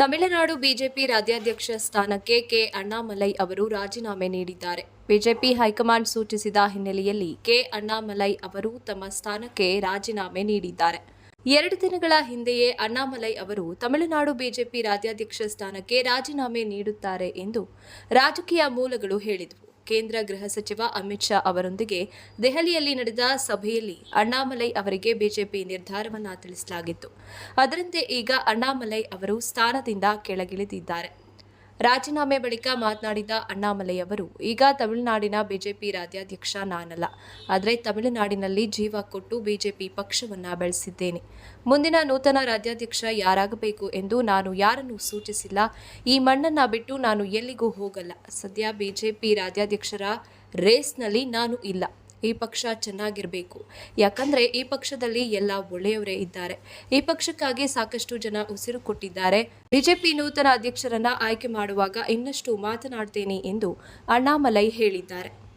Tamil Nadu BJP ರಾಜ್ಯಾಧ್ಯಕ್ಷ ಸ್ಥಾನಕ್ಕೆ K. Annamalai ಅವರು ರಾಜೀನಾಮೆ ನೀಡಿದ್ದಾರೆ. ಬಿಜೆಪಿ ಹೈಕಮಾಂಡ್ ಸೂಚಿಸಿದ ಹಿನ್ನೆಲೆಯಲ್ಲಿ ಕೆ. ಅಣ್ಣಾಮಲೈ ಅವರು ತಮ್ಮ ಸ್ಥಾನಕ್ಕೆ ರಾಜೀನಾಮೆ ನೀಡಿದ್ದಾರೆ. ಎರಡು ದಿನಗಳ ಹಿಂದೆಯೇ ಅಣ್ಣಾಮಲೈ ಅವರು ತಮಿಳುನಾಡು ಬಿಜೆಪಿ ರಾಜ್ಯಾಧ್ಯಕ್ಷ ಸ್ಥಾನಕ್ಕೆ ರಾಜೀನಾಮೆ ನೀಡುತ್ತಾರೆ ಎಂದು ರಾಜಕೀಯ ಮೂಲಗಳು ಹೇಳಿದವು. ಕೇಂದ್ರ ಗೃಹ ಸಚಿವ ಅಮಿತ್ ಶಾ ಅವರೊಂದಿಗೆ ದೆಹಲಿಯಲ್ಲಿ ನಡೆದ ಸಭೆಯಲ್ಲಿ ಅಣ್ಣಾಮಲೈ ಅವರಿಗೆ ಬಿಜೆಪಿ ನಿರ್ಧಾರವನ್ನು ತಿಳಿಸಲಾಗಿತ್ತು. ಅದರಂತೆ ಈಗ ಅಣ್ಣಾಮಲೈ ಅವರು ಸ್ಥಾನದಿಂದ ಕೆಳಗಿಳಿದಿದ್ದಾರೆ. ರಾಜೀನಾಮೆ ಬಳಿಕ ಮಾತನಾಡಿದ ಅಣ್ಣಾಮಲೆಯವರು ಈಗ ತಮಿಳುನಾಡಿನ ಬಿಜೆಪಿ ರಾಜ್ಯಾಧ್ಯಕ್ಷ ನಾನಲ್ಲ. ಆದರೆ ತಮಿಳುನಾಡಿನಲ್ಲಿ ಜೀವ ಕೊಟ್ಟು ಬಿಜೆಪಿ ಪಕ್ಷವನ್ನ ಬೆಳೆಸಿದ್ದೇನೆ. ಮುಂದಿನ ನೂತನ ರಾಜ್ಯಾಧ್ಯಕ್ಷ ಯಾರಾಗಬೇಕು ಎಂದು ನಾನು ಯಾರನ್ನು ಸೂಚಿಸಿಲ್ಲ. ಈ ಮಣ್ಣನ್ನ ಬಿಟ್ಟು ನಾನು ಎಲ್ಲಿಗೂ ಹೋಗಲ್ಲ. ಸದ್ಯ ಬಿಜೆಪಿ ರಾಜ್ಯಾಧ್ಯಕ್ಷರ ರೇಸ್ನಲ್ಲಿ ನಾನು ಇಲ್ಲ. ಈ ಪಕ್ಷ ಚೆನ್ನಾಗಿರಬೇಕು. ಯಾಕಂದ್ರೆ ಈ ಪಕ್ಷದಲ್ಲಿ ಎಲ್ಲ ಒಳ್ಳೆಯವರೇ ಇದ್ದಾರೆ. ಈ ಪಕ್ಷಕ್ಕಾಗಿ ಸಾಕಷ್ಟು ಜನ ಉಸಿರು ಕೊಟ್ಟಿದ್ದಾರೆ. ಬಿಜೆಪಿ ನೂತನ ಅಧ್ಯಕ್ಷರನ್ನ ಆಯ್ಕೆ ಮಾಡುವಾಗ ಇನ್ನಷ್ಟು ಮಾತನಾಡ್ತೇನೆ ಎಂದು ಅಣ್ಣಾಮಲೈ ಹೇಳಿದ್ದಾರೆ.